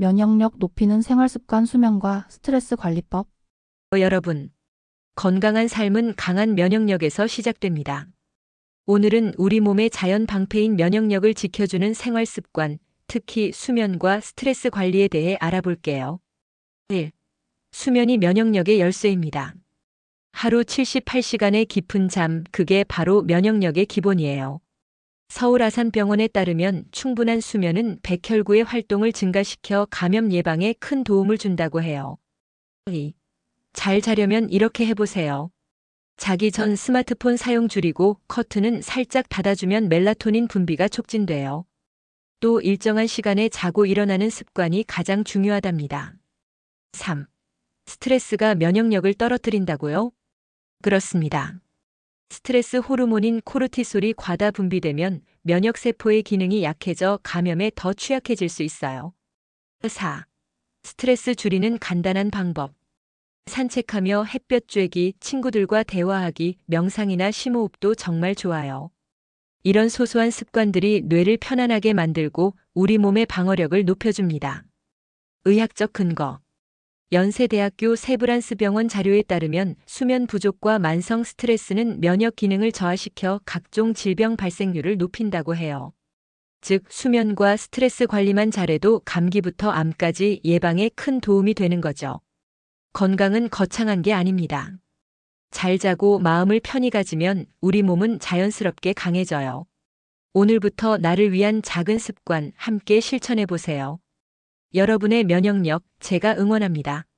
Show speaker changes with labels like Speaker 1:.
Speaker 1: 면역력 높이는 생활습관 수면과 스트레스 관리법.
Speaker 2: 여러분, 건강한 삶은 강한 면역력에서 시작됩니다. 오늘은 우리 몸의 자연 방패인 면역력을 지켜주는 생활 습관, 특히 수면과 스트레스 관리에 대해 알아볼게요. 1. 수면이 면역력의 열쇠입니다. 하루 78시간의 깊은 잠, 그게 바로 면역력의 기본이에요. 서울 아산병원에 따르면 충분한 수면은 백혈구의 활동을 증가시켜 감염 예방에 큰 도움을 준다고 해요. 2. 잘 자려면 이렇게 해보세요. 자기 전 스마트폰 사용 줄이고 커튼은 살짝 닫아주면 멜라토닌 분비가 촉진돼요. 또 일정한 시간에 자고 일어나는 습관이 가장 중요하답니다. 3. 스트레스가 면역력을 떨어뜨린다고요? 그렇습니다. 스트레스 호르몬인 코르티솔이 과다 분비되면 면역세포의 기능이 약해져 감염에 더 취약해질 수 있어요. 4. 스트레스 줄이는 간단한 방법. 산책하며 햇볕 쬐기, 친구들과 대화하기, 명상이나 심호흡도 정말 좋아요. 이런 소소한 습관들이 뇌를 편안하게 만들고 우리 몸의 방어력을 높여줍니다. 의학적 근거. 연세대학교 세브란스 병원 자료에 따르면 수면 부족과 만성 스트레스는 면역 기능을 저하시켜 각종 질병 발생률을 높인다고 해요. 즉, 수면과 스트레스 관리만 잘해도 감기부터 암까지 예방에 큰 도움이 되는 거죠. 건강은 거창한 게 아닙니다. 잘 자고 마음을 편히 가지면 우리 몸은 자연스럽게 강해져요. 오늘부터 나를 위한 작은 습관 함께 실천해 보세요. 여러분의 면역력 제가 응원합니다.